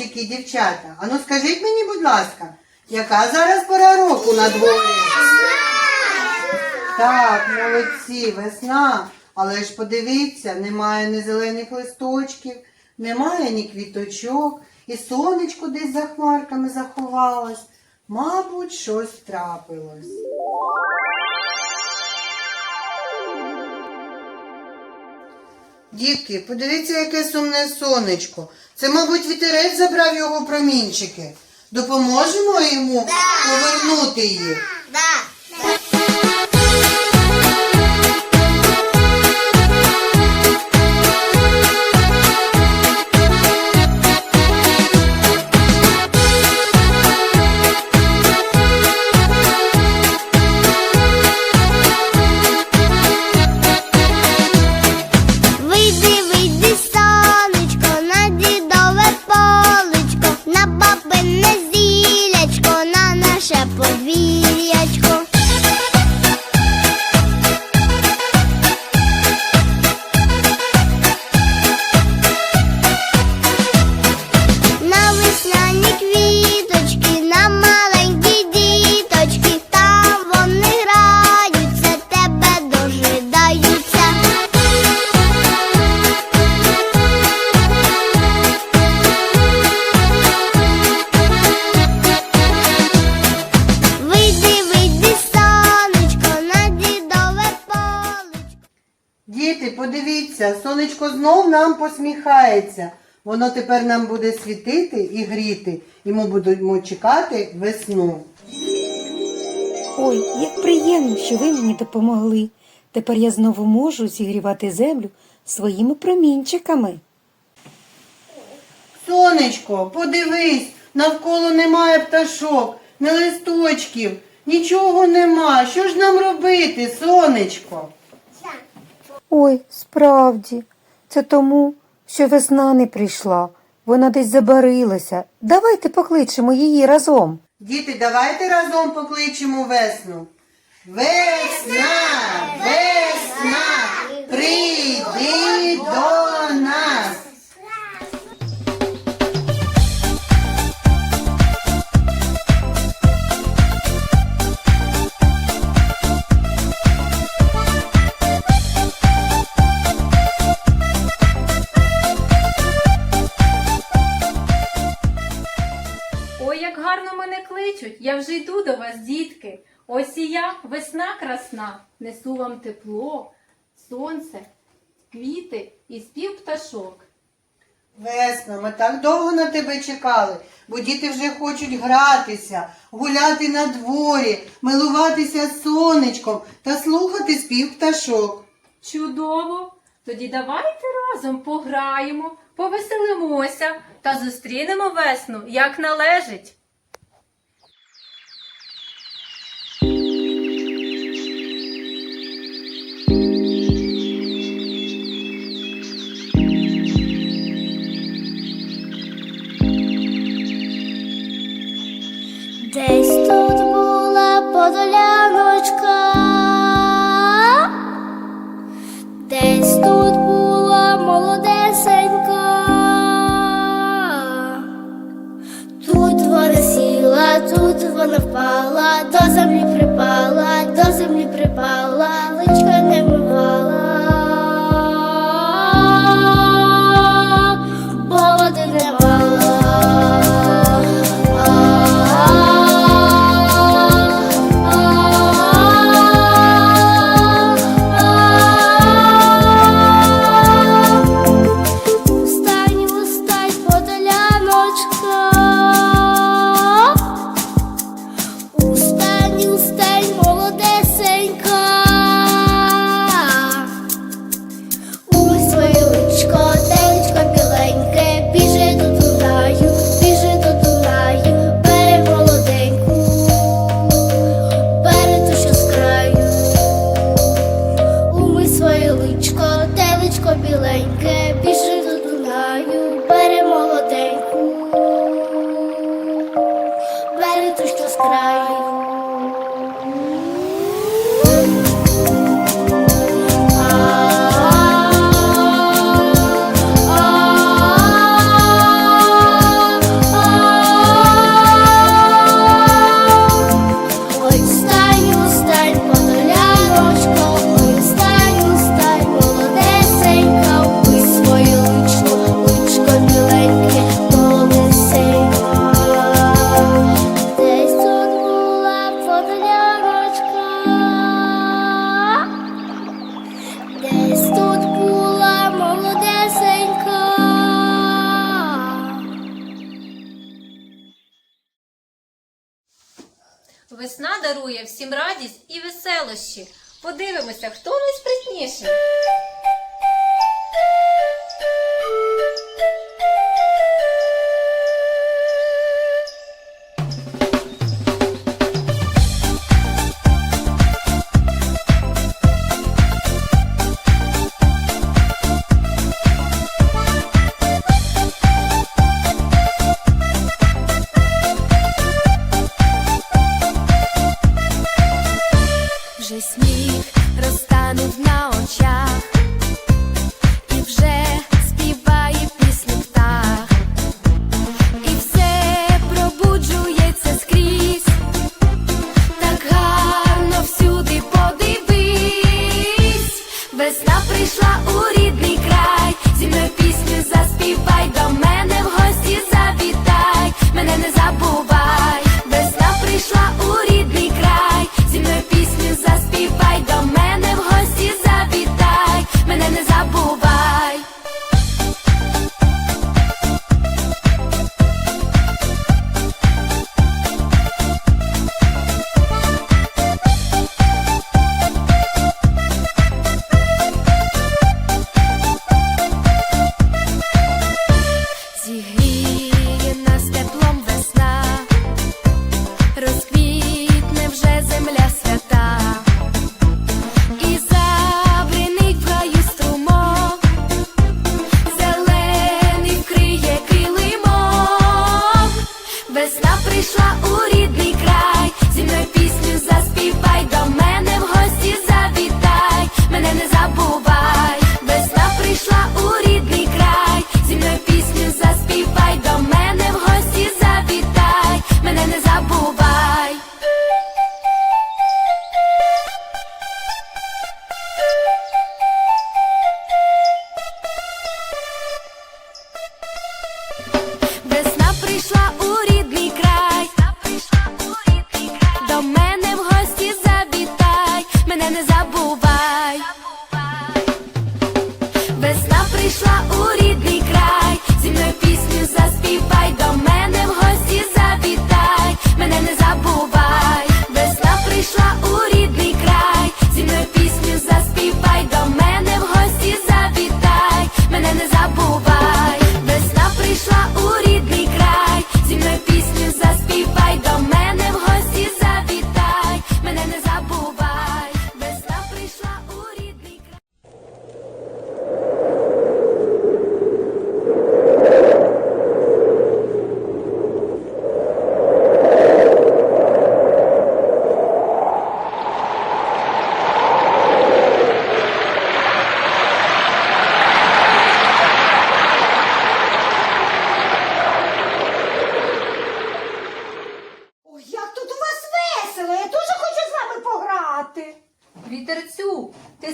хлопчики дівчата. Ану скажіть мені, будь ласка, яка зараз пора року на дворі? Так, молодці, весна. Але ж подивіться, немає ні зелених листочків, немає ні квіточок, і сонечко десь за хмарками заховалось. Мабуть, щось трапилось. Дітки, подивіться, яке сумне сонечко. Це, мабуть, вітерець забрав його промінчики. Допоможемо йому повернути їх. Да. Сонечко знов нам посміхається. Воно тепер нам буде світити і гріти, і ми будемо чекати весну. Ой, як приємно, що ви мені допомогли. Тепер я знову можу зігрівати землю своїми промінчиками. Сонечко, подивись, навколо немає пташок, не листочків, нічого нема. Що ж нам робити, сонечко? Ой, справді, це тому, що весна не прийшла. Вона десь забарилася. Давайте покличемо її разом. Діти, давайте разом покличемо весну. Весна, весна, прийди до вже йду до вас, дітки. Ось і я, весна красна, несу вам тепло, сонце, квіти і спів пташок. Весно, ми так довго на тебе чекали, бо діти вже хочуть гратися, гуляти на дворі, милуватися сонечком та слухати спів пташок. Чудово! Тоді давайте разом пограємо, повеселимося та зустрінемо весну, як належить. Була подоляночка, десь тут столицю, що з краю. дарує всім радість і веселощі. Подивимося, хто найспритніший.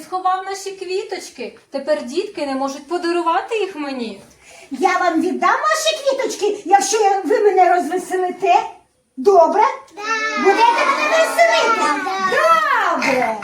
сховав наші квіточки. Тепер дітки не можуть подарувати їх мені. Я вам віддам ваші квіточки, якщо ви мене розвеселите. Добре? Будете мене веселити? Добре.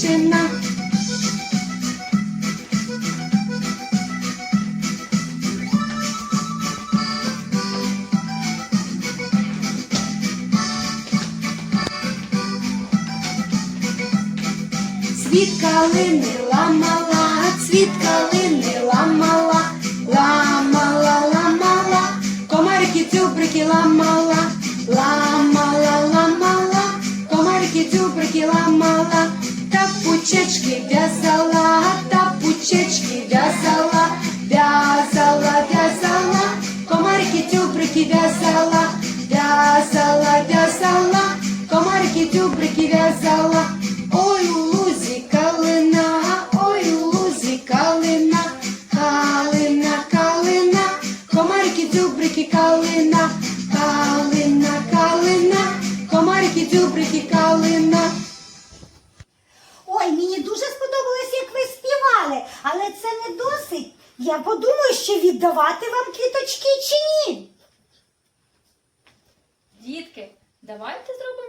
дівчина. Світ калини ламала, цвіт калини ламала, ламала, ламала, комарики цюбрики ламала, ламала, ламала, комарики цюбрики ламала пучечки в'язала, та пучечки в'язала, в'язала, в'язала, комарики тюбрики в'язала, в'язала, в'язала, комарики тюбрики в'язала.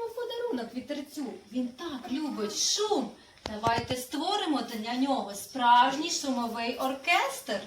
йому подарунок вітерцю. Він так любить шум. Давайте створимо для нього справжній шумовий оркестр.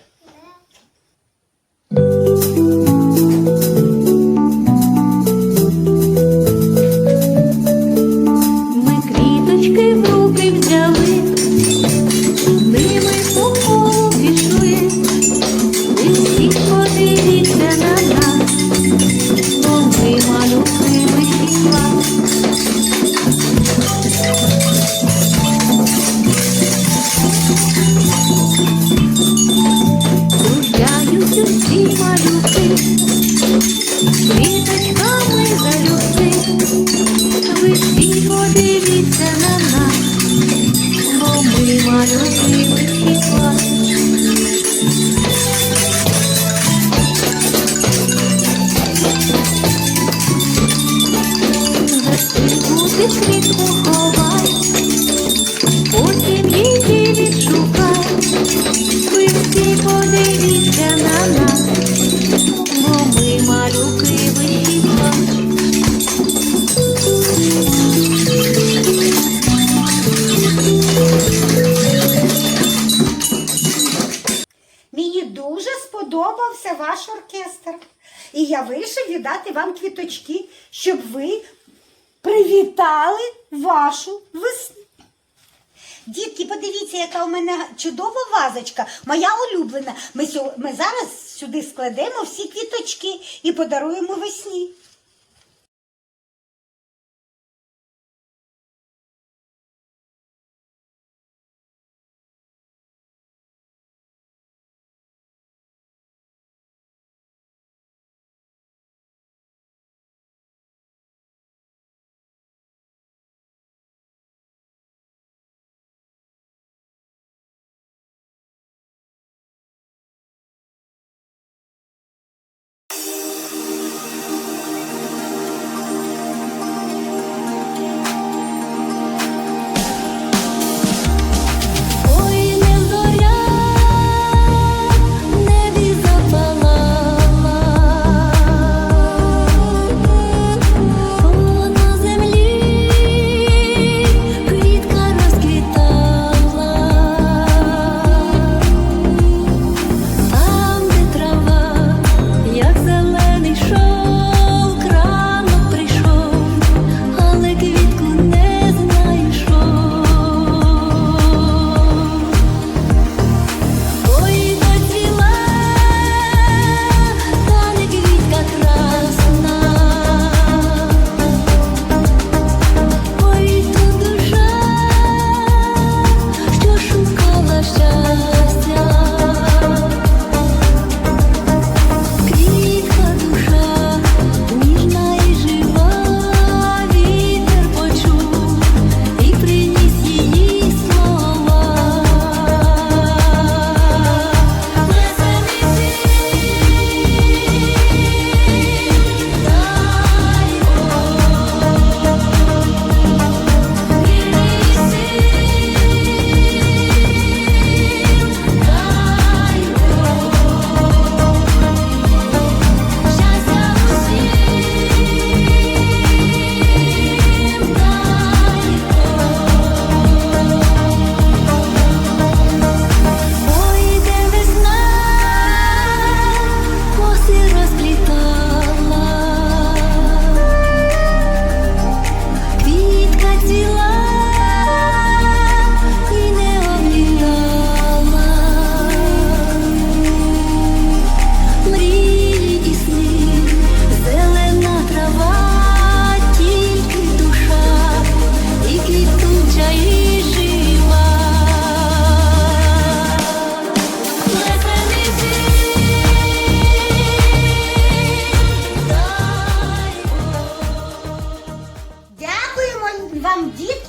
кидати вам квіточки, щоб ви привітали вашу весну. Дітки, подивіться, яка у мене чудова вазочка, моя улюблена. Ми, ми зараз сюди складемо всі квіточки і подаруємо весні.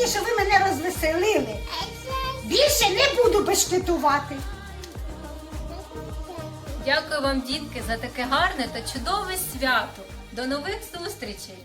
сьогодні, що ви мене розвеселили. Більше не буду бешкетувати. Дякую вам, дітки, за таке гарне та чудове свято. До нових зустрічей!